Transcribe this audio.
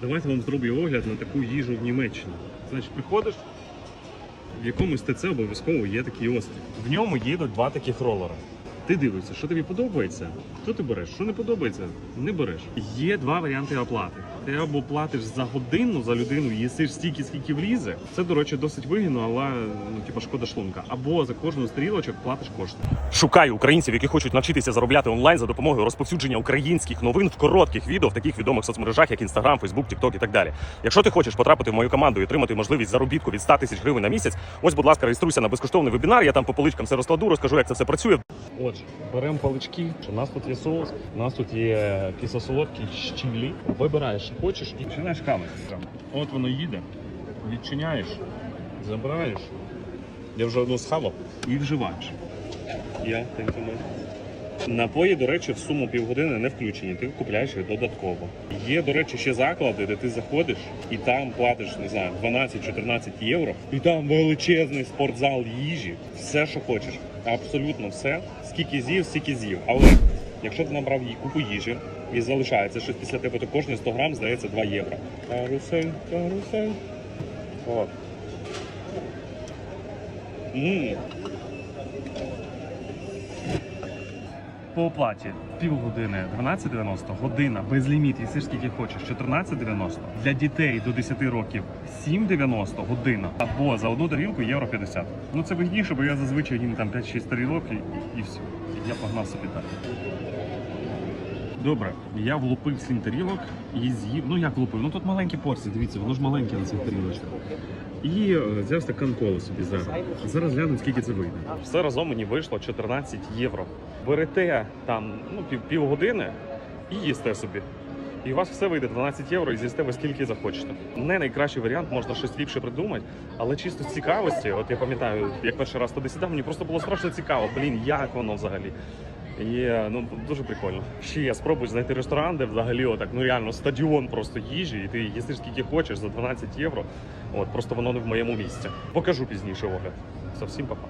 Давайте вам зроблю огляд на таку їжу в Німеччині. Значить, приходиш, в якомусь ТЦ обов'язково є такий острів. В ньому їдуть два таких ролери. Ти дивишся, що тобі подобається, то ти береш. Що не подобається, не береш. Є два варіанти оплати. Ти або платиш за годину за людину, їсиш стільки, скільки влізе. Це, до речі, досить вигідно, але ну, типа шкода шлунка. Або за кожну стрілочок платиш кошти. Шукаю українців, які хочуть навчитися заробляти онлайн за допомогою розповсюдження українських новин в коротких відео в таких відомих соцмережах, як Instagram, Facebook, TikTok і так далі. Якщо ти хочеш потрапити в мою команду і отримати можливість заробітку від 100 тисяч гривень на місяць, ось, будь ласка, реєструйся на безкоштовний вебінар. Я там по поличкам все розкладу, розкажу, як це все працює. Отже, беремо палички. У нас тут є соус, у нас тут є кисло-солодкий щілі. Вибираєш, що хочеш, і починаєш камеру. От воно їде, відчиняєш, забираєш. Я вже одну схавав і вживаєш. Я тим. Напої, до речі, в суму півгодини не включені, ти купляєш їх додатково. Є, до речі, ще заклади, де ти заходиш і там платиш, не знаю, 12-14 євро, і там величезний спортзал їжі, все, що хочеш. Абсолютно все. Скільки з'їв, стільки з'їв. Але якщо ти набрав їй купу їжі і залишається щось після тебе, то кожний 100 грам здається 2 євро. Карусель, карусель. От. Ммм. По оплаті півгодини 12,90, година без ліміт, їсиш скільки хочеш, 14,90. Для дітей до 10 років 7,90 година. Або за одну тарілку євро 50. Ну це вигідніше, бо я зазвичай їм там 5-6 тарілок і, і все. Я погнав собі так. Добре, я влупив 7 тарілок і з'їв. Ну як влупив? Ну тут маленькі порції, дивіться, воно ж маленьке на цих тарілочках. І е, взяв стакан коли собі зараз. Зараз глянемо, скільки це вийде. Все разом мені вийшло 14 євро. Берете там ну, пів, півгодини і їсте собі. І у вас все вийде 12 євро і з'їсте ви скільки захочете. Не найкращий варіант, можна щось ліпше придумати, але чисто з цікавості, от я пам'ятаю, як перший раз туди сідав, мені просто було страшно цікаво. Блін, як воно взагалі. Е, ну дуже прикольно. Ще я спробую знайти ресторан, де взагалі отак, ну реально стадіон просто їжі, і ти їсти скільки хочеш за 12 євро. От просто воно не в моєму місці. Покажу пізніше огляд. Совсім папа.